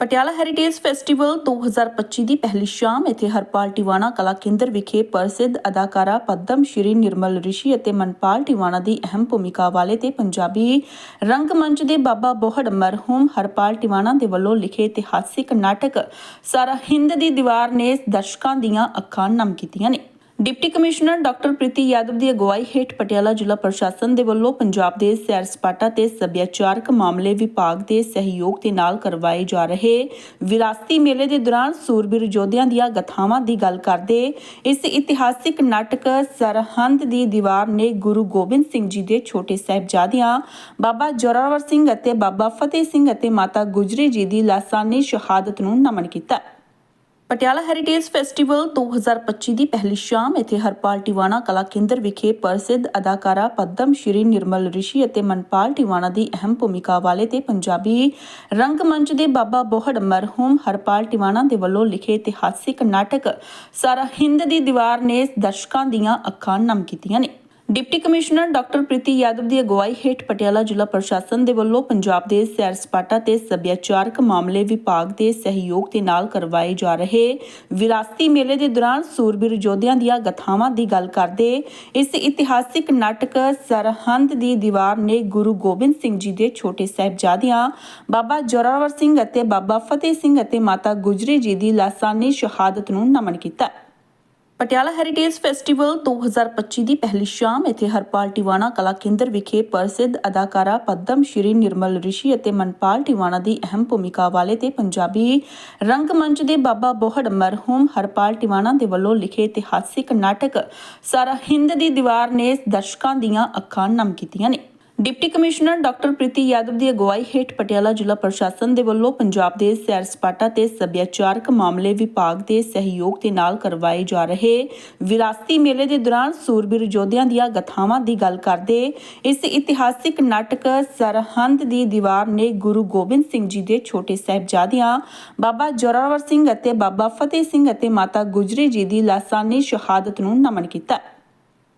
Patiala heritage festival 2025 ਦੀ ਪਹਿਲੀ ਸ਼ਾਮ, ਇੱਥੇ ਹਰਪਾਲ ਟਿਵਾਣਾ ਕਲਾ ਕੇਂਦਰ ਵਿਖੇ ਪ੍ਰਸਿੱਧ ਅਦਾਕਾਰਾ ਪਦਮ ਸ਼੍ਰੀ ਨਿਰਮਲ ਰਿਸ਼ੀ ਅਤੇ ਮਨਪਾਲ ਟਿਵਾਣਾ ਦੀ ਅਹਿਮ ਭੂਮਿਕਾ ਵਾਲੇ ਤੇ ਪੰਜਾਬੀ ਰੰਗਮੰਚ ਦੇ ਬਾਬਾ ਬੋਹੜ ਮਰਹੂਮ ਹਰਪਾਲ ਟਿਵਾਣਾ ਦੇ ਵੱਲੋਂ ਲਿਖੇ ਇਤਿਹਾਸਿਕ ਨਾਟਕ ਸਾਰਾ ਹਿੰਦ ਦੀ ਦੀਵਾਰ ਨੇ ਦਰਸ਼ਕਾਂ ਦੀਆਂ ਅੱਖਾਂ ਨਮ ਕੀਤੀਆਂ ਨੇ। Deputy commissioner doctor Preeti Yadav ਦੀ ਅਗਵਾਈ ਹੇਠ ਪਟਿਆਲਾ ਜ਼ਿਲ੍ਹਾ ਪ੍ਰਸ਼ਾਸਨ ਦੇ ਵੱਲੋਂ ਪੰਜਾਬ ਦੇ ਸੈਰ ਸਪਾਟਾ ਤੇ ਸੱਭਿਆਚਾਰਕ ਮਾਮਲੇ ਵਿਭਾਗ ਦੇ ਸਹਿਯੋਗ ਦੇ ਨਾਲ ਕਰਵਾਏ ਜਾ ਰਹੇ ਵਿਰਾਸਤੀ ਮੇਲੇ ਦੇ ਦੌਰਾਨ ਸੂਰਬੀਰ ਯੋਧਿਆਂ ਦੀਆਂ ਗਥਾਵਾਂ ਦੀ ਗੱਲ ਕਰਦੇ ਇਸ ਇਤਿਹਾਸਿਕ ਨਾਟਕ ਸਰਹੰਦ ਦੀ ਦੀਵਾਰ ਨੇ ਗੁਰੂ ਗੋਬਿੰਦ ਸਿੰਘ ਜੀ ਦੇ ਛੋਟੇ ਸਾਹਿਬਜ਼ਾਦਿਆਂ, ਬਾਬਾ ਜੋਰਾਵਰ ਸਿੰਘ ਅਤੇ ਬਾਬਾ ਫਤਿਹ ਸਿੰਘ ਅਤੇ ਮਾਤਾ ਗੁਜਰੀ ਜੀ ਦੀ ਲਾਸਾਨੀ ਸ਼ਹਾਦਤ ਨੂੰ ਨਮਨ ਕੀਤਾ। ਪਟਿਆਲਾ ਹੈਰੀਟੇਜ ਫੈਸਟੀਵਲ 2025 ਦੀ ਪਹਿਲੀ ਸ਼ਾਮ ਇੱਥੇ ਹਰਪਾਲ ਟਿਵਾਣਾ ਕਲਾ ਕੇਂਦਰ ਵਿਖੇ ਪ੍ਰਸਿੱਧ ਅਦਾਕਾਰਾ ਪਦਮ ਸ਼੍ਰੀ ਨਿਰਮਲ ਰਿਸ਼ੀ ਅਤੇ ਮਨਪਾਲ ਟਿਵਾਣਾ ਦੀ ਅਹਿਮ ਭੂਮਿਕਾ ਵਾਲੇ ਤੇ ਪੰਜਾਬੀ ਰੰਗਮੰਚ ਦੇ ਬਾਬਾ ਬੋਹੜ ਮਰਹੂਮ ਹਰਪਾਲ ਟਿਵਾਣਾ ਦੇ ਵੱਲੋਂ ਲਿਖੇ ਇਤਿਹਾਸਿਕ ਨਾਟਕ ਸਾਰਾ ਹਿੰਦ ਦੀ ਦੀਵਾਰ ਨੇ ਦਰਸ਼ਕਾਂ ਦੀਆਂ ਅੱਖਾਂ ਨਮ ਕੀਤੀਆਂ ਨੇ। Deputy commissioner doctor Preeti Yadav ਦੀ ਅਗਵਾਈ ਹੇਠ ਪਟਿਆਲਾ ਜ਼ਿਲ੍ਹਾ ਪ੍ਰਸ਼ਾਸਨ ਦੇ ਵੱਲੋਂ ਪੰਜਾਬ ਦੇ ਸੈਰ ਸਪਾਟਾ ਤੇ ਸੱਭਿਆਚਾਰਕ ਮਾਮਲੇ ਵਿਭਾਗ ਦੇ ਸਹਿਯੋਗ ਦੇ ਨਾਲ ਕਰਵਾਏ ਜਾ ਰਹੇ ਵਿਰਾਸਤੀ ਮੇਲੇ ਦੇ ਦੌਰਾਨ ਸੂਰਬੀਰ ਯੋਧਿਆਂ ਦੀਆਂ ਗਥਾਵਾਂ ਦੀ ਗੱਲ ਕਰਦੇ ਇਸ ਇਤਿਹਾਸਿਕ ਨਾਟਕ ਸਰਹੰਦ ਦੀ ਦੀਵਾਰ ਨੇ ਗੁਰੂ ਗੋਬਿੰਦ ਸਿੰਘ ਜੀ ਦੇ ਛੋਟੇ ਸਾਹਿਬਜ਼ਾਦਿਆਂ, ਬਾਬਾ ਜੋਰਾਵਰ ਸਿੰਘ ਅਤੇ ਬਾਬਾ ਫਤਿਹ ਸਿੰਘ ਅਤੇ ਮਾਤਾ ਗੁਜਰੀ ਜੀ ਦੀ ਲਾਸਾਨੀ ਸ਼ਹਾਦਤ ਨੂੰ ਨਮਨ ਕੀਤਾ। ਪਟਿਆਲਾ ਹੈਰੀਟੇਜ ਫੈਸਟੀਵਲ 2025 ਦੀ ਪਹਿਲੀ ਸ਼ਾਮ ਇੱਥੇ ਹਰਪਾਲ ਟਿਵਾਣਾ ਕਲਾ ਕੇਂਦਰ ਵਿਖੇ ਪ੍ਰਸਿੱਧ ਅਦਾਕਾਰਾ ਪਦਮ ਸ਼੍ਰੀ ਨਿਰਮਲ ਰਿਸ਼ੀ ਅਤੇ ਮਨਪਾਲ ਟਿਵਾਣਾ ਦੀ ਅਹਿਮ ਭੂਮਿਕਾ ਵਾਲੇ ਤੇ ਪੰਜਾਬੀ ਰੰਗਮੰਚ ਦੇ ਬਾਬਾ ਬੋਹੜ ਮਰਹੂਮ ਹਰਪਾਲ ਟਿਵਾਣਾ ਦੇ ਵੱਲੋਂ ਲਿਖੇ ਇਤਿਹਾਸਿਕ ਨਾਟਕ ਸਾਰਾ ਹਿੰਦ ਦੀ ਦੀਵਾਰ ਨੇ ਦਰਸ਼ਕਾਂ ਦੀਆਂ ਅੱਖਾਂ ਨਮ ਕੀਤੀਆਂ ਨੇ। Deputy commissioner doctor Preeti Yadav ਦੀ ਅਗਵਾਈ ਹੇਠ ਪਟਿਆਲਾ ਜ਼ਿਲ੍ਹਾ ਪ੍ਰਸ਼ਾਸਨ ਦੇ ਵੱਲੋਂ ਪੰਜਾਬ ਦੇ ਸੈਰ ਸਪਾਟਾ ਤੇ ਸੱਭਿਆਚਾਰਕ ਮਾਮਲੇ ਵਿਭਾਗ ਦੇ ਸਹਿਯੋਗ ਦੇ ਨਾਲ ਕਰਵਾਏ ਜਾ ਰਹੇ ਵਿਰਾਸਤੀ ਮੇਲੇ ਦੇ ਦੌਰਾਨ ਸੂਰਬੀਰ ਯੋਧਿਆਂ ਦੀਆਂ ਗਥਾਵਾਂ ਦੀ ਗੱਲ ਕਰਦੇ ਇਸ ਇਤਿਹਾਸਿਕ ਨਾਟਕ ਸਰਹੰਦ ਦੀ ਦੀਵਾਰ ਨੇ ਗੁਰੂ ਗੋਬਿੰਦ ਸਿੰਘ ਜੀ ਦੇ ਛੋਟੇ ਸਾਹਿਬਜ਼ਾਦਿਆਂ, ਬਾਬਾ ਜੋਰਾਵਰ ਸਿੰਘ ਅਤੇ ਬਾਬਾ ਫਤਿਹ ਸਿੰਘ ਅਤੇ ਮਾਤਾ ਗੁਜਰੀ ਜੀ ਦੀ ਲਾਸਾਨੀ ਸ਼ਹਾਦਤ ਨੂੰ ਨਮਨ ਕੀਤਾ।